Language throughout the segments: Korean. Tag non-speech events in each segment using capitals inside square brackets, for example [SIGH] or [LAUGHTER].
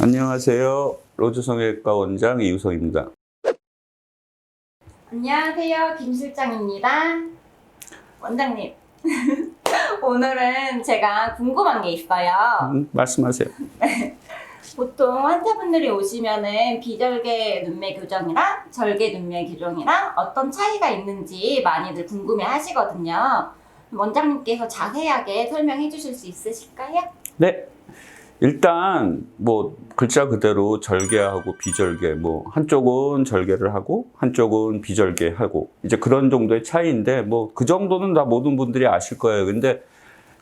안녕하세요. 로즈성형외과 원장 이우성입니다. 안녕하세요. 김 실장입니다. 원장님. [LAUGHS] 오늘은 제가 궁금한 게 있어요. 음, 말씀하세요. [LAUGHS] 보통 환자분들이 오시면은 비절개 눈매 교정이랑 절개 눈매 교정이랑 어떤 차이가 있는지 많이들 궁금해 하시거든요. 원장님께서 자세하게 설명해 주실 수 있으실까요? 네. 일단 뭐 글자 그대로 절개하고 비절개 뭐 한쪽은 절개를 하고 한쪽은 비절개 하고 이제 그런 정도의 차이인데 뭐 그 정도는 다 모든 분들이 아실 거예요. 근데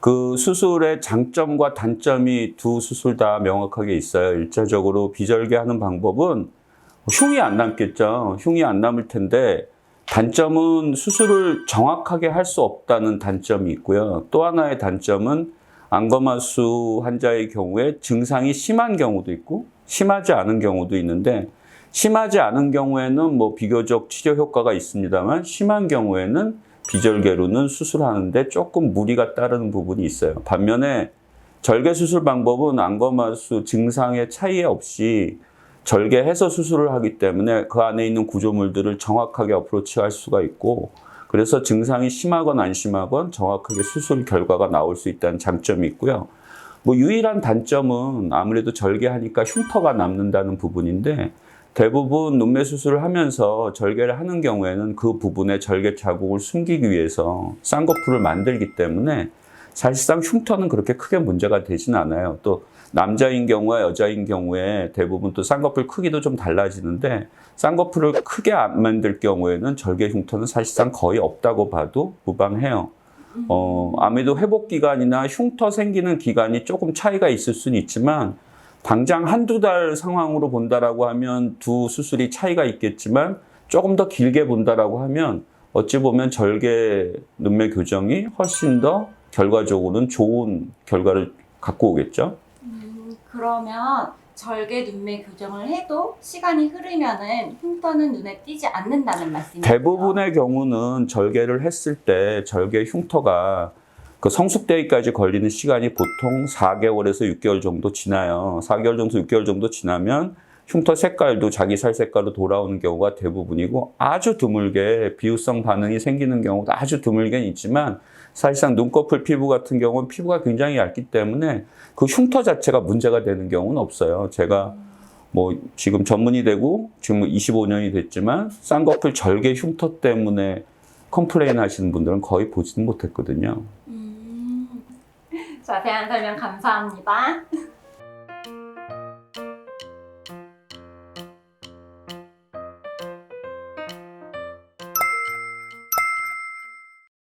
그 수술의 장점과 단점이 두 수술 다 명확하게 있어요. 일차적으로 비절개 하는 방법은 흉이 안 남겠죠. 흉이 안 남을 텐데 단점은 수술을 정확하게 할 수 없다는 단점이 있고요. 또 하나의 단점은 안검하수 환자의 경우에 증상이 심한 경우도 있고 심하지 않은 경우도 있는데 심하지 않은 경우에는 뭐 비교적 치료 효과가 있습니다만 심한 경우에는 비절개로는 수술하는데 조금 무리가 따르는 부분이 있어요. 반면에 절개 수술 방법은 안검하수 증상의 차이 없이 절개해서 수술을 하기 때문에 그 안에 있는 구조물들을 정확하게 어프로치할 수가 있고 그래서 증상이 심하건 안 심하건 정확하게 수술 결과가 나올 수 있다는 장점이 있고요. 뭐 유일한 단점은 아무래도 절개하니까 흉터가 남는다는 부분인데 대부분 눈매 수술을 하면서 절개를 하는 경우에는 그 부분에 절개 자국을 숨기기 위해서 쌍꺼풀을 만들기 때문에 사실상 흉터는 그렇게 크게 문제가 되진 않아요. 또 남자인 경우와 여자인 경우에 대부분 또 쌍꺼풀 크기도 좀 달라지는데 쌍꺼풀을 크게 안 만들 경우에는 절개 흉터는 사실상 거의 없다고 봐도 무방해요. 어, 아무래도 회복 기간이나 흉터 생기는 기간이 조금 차이가 있을 수는 있지만 당장 한두 달 상황으로 본다라고 하면 두 수술이 차이가 있겠지만 조금 더 길게 본다라고 하면 어찌 보면 절개 눈매 교정이 훨씬 더 결과적으로는 좋은 결과를 갖고 오겠죠. 음, 그러면 절개 눈매 교정을 해도 시간이 흐르면은 흉터는 눈에 띄지 않는다는 말씀이죠? 대부분의 경우는 절개를 했을 때 절개 흉터가 그 성숙되기까지 걸리는 시간이 보통 4개월에서 6개월 정도 지나요. 4개월 정도, 6개월 정도 지나면 흉터 색깔도 자기 살 색깔로 돌아오는 경우가 대부분이고 아주 드물게 비후성 반응이 생기는 경우도 아주 드물게 있지만 사실상 눈꺼풀 피부 같은 경우는 피부가 굉장히 얇기 때문에 그 흉터 자체가 문제가 되는 경우는 없어요. 제가 뭐 지금 전문이 되고 지금 25년이 됐지만 쌍꺼풀 절개 흉터 때문에 컴플레인 하시는 분들은 거의 보지는 못했거든요. 음, 자세한 설명 감사합니다.